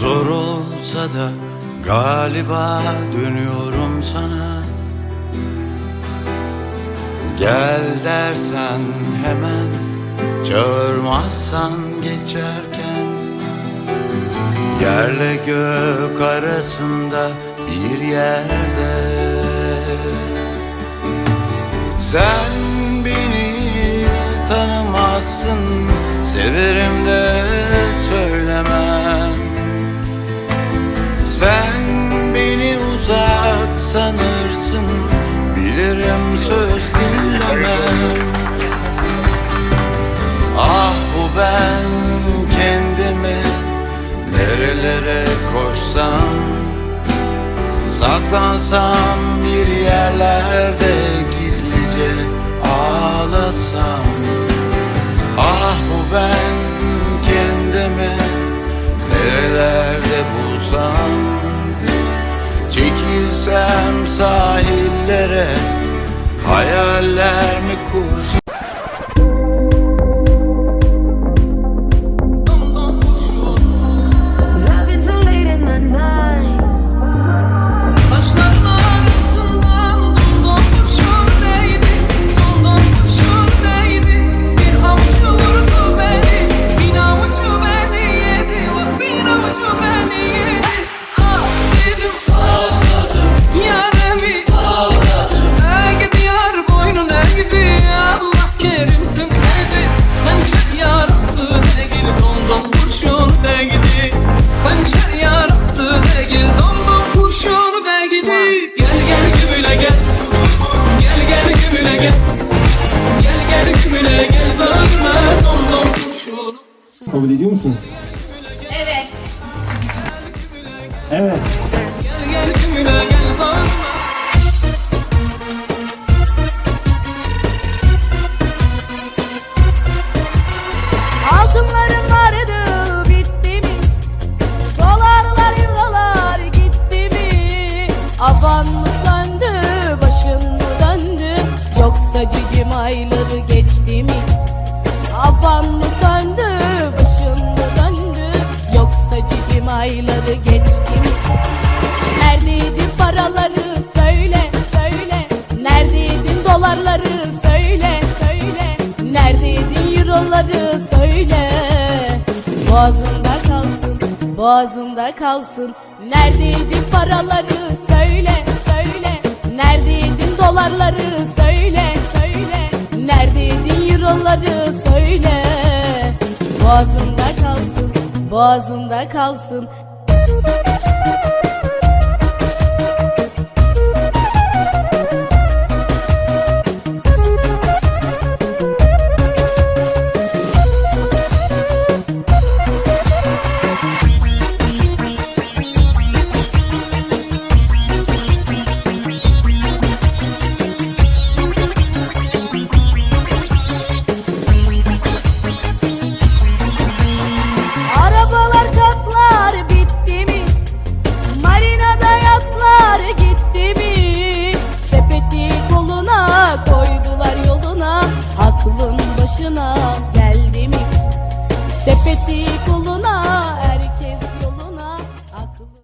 Zor olsa da galiba dönüyorum sana. Gel dersen hemen Çağırmazsan geçerken. Yerle gök arasında bir yerde. Sen beni tanımazsın Severim de söylemem sanırsın Bilirim söz dinlemem. Ah bu ben kendimi Nerelere koşsam Saklansam bir yerlerde gizlice ağlasam. Ah bu ben Hayaller mi kursam Kabul ediyor musun? Evet. Evet. Altınlarım vardı bitti mi? Dolarlar eurolar gitti mi? Avan mı söndü başın mı döndü? Yoksa cicim ayları geçti mi? Avan mı söndü cicim ayları geçti. Mi? Neredeydin paraları söyle söyle. Neredeydin dolarları söyle söyle. Neredeydin euroları söyle. Boğazında kalsın boğazında kalsın. Neredeydin paraları söyle söyle. Neredeydin dolarları söyle söyle. Neredeydin euroları söyle. Boğazında boğazında kalsın başına geldi? Sepeti kul